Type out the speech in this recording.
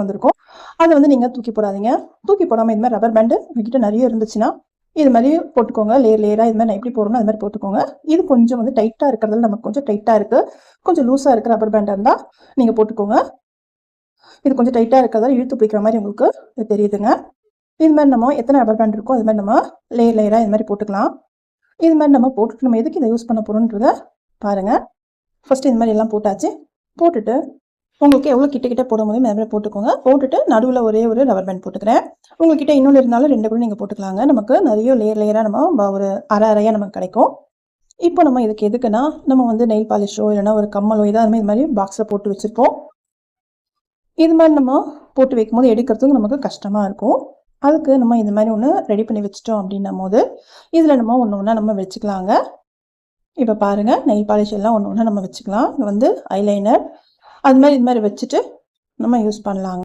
வந்திருக்கும். அதை வந்து நீங்கள் தூக்கி போடாதீங்க. தூக்கி போடாமல் இது மாதிரி ரப்பர் பேண்டு உங்ககிட்ட நிறைய இருந்துச்சுன்னா இது மாதிரி போட்டுக்கோங்க. லேயர் லேயராக இது மாதிரி நான் எப்படி போடணும் அது மாதிரி போட்டுக்கோங்க. இது கொஞ்சம் வந்து டைட்டாக இருக்கிறதுல நமக்கு கொஞ்சம் டைட்டாக இருக்குது கொஞ்சம் லூஸாக இருக்கிற ரப்பர் பேண்டாக இருந்தால் நீங்கள் போட்டுக்கோங்க. இது கொஞ்சம் டைட்டாக இருக்கிறதால இழுத்து பிடிக்கிற மாதிரி உங்களுக்கு இது தெரியுதுங்க. இது மாதிரி நம்ம எத்தனை ரப்பர் பேண்ட் இருக்கோ அது மாதிரி நம்ம லேயர் லேயராக இது மாதிரி போட்டுக்கலாம். இது மாதிரி நம்ம போட்டுட்டு நம்ம எதுக்கு இதை யூஸ் பண்ண போகிறோன்றத பாருங்கள் ஃபஸ்ட்டு இது மாதிரி எல்லாம் போட்டாச்சு. போட்டுட்டு உங்களுக்கு எவ்வளோ கிட்ட கிட்ட போட முடியும் அது மாதிரி போட்டுக்கோங்க. போட்டுட்டு நடுவில் ஒரே ஒரு ரவர் பேண்ட் போட்டுக்கிறேன். உங்ககிட்ட இன்னொன்று இருந்தாலும் ரெண்டு கூட நீங்கள் போட்டுக்கலாங்க. நமக்கு நிறைய லேயர் லேயராக நம்ம ஒரு அரை அரையாக நமக்கு கிடைக்கும். இப்போ நம்ம இதுக்கு எதுக்குன்னா நம்ம வந்து நெயில் பாலிஷோ இல்லைன்னா ஒரு கம்மலோ ஏதாவது இது மாதிரி பாக்ஸில் போட்டு வச்சுருப்போம். இது மாதிரி நம்ம போட்டு வைக்கும்போது எடுக்கிறதுக்கு நமக்கு கஷ்டமாக இருக்கும். அதுக்கு நம்ம இது மாதிரி ஒன்று ரெடி பண்ணி வச்சிட்டோம் அப்படின்னும் போது இதில் நம்ம ஒன்று ஒன்றா நம்ம வச்சுக்கலாங்க. இப்போ பாருங்கள் நெயில் பாலிஷ் எல்லாம் ஒன்று ஒன்றா நம்ம வச்சுக்கலாம். இது வந்து ஐலைனர் அது மாதிரி இது மாதிரி வச்சுட்டு நம்ம யூஸ் பண்ணலாங்க.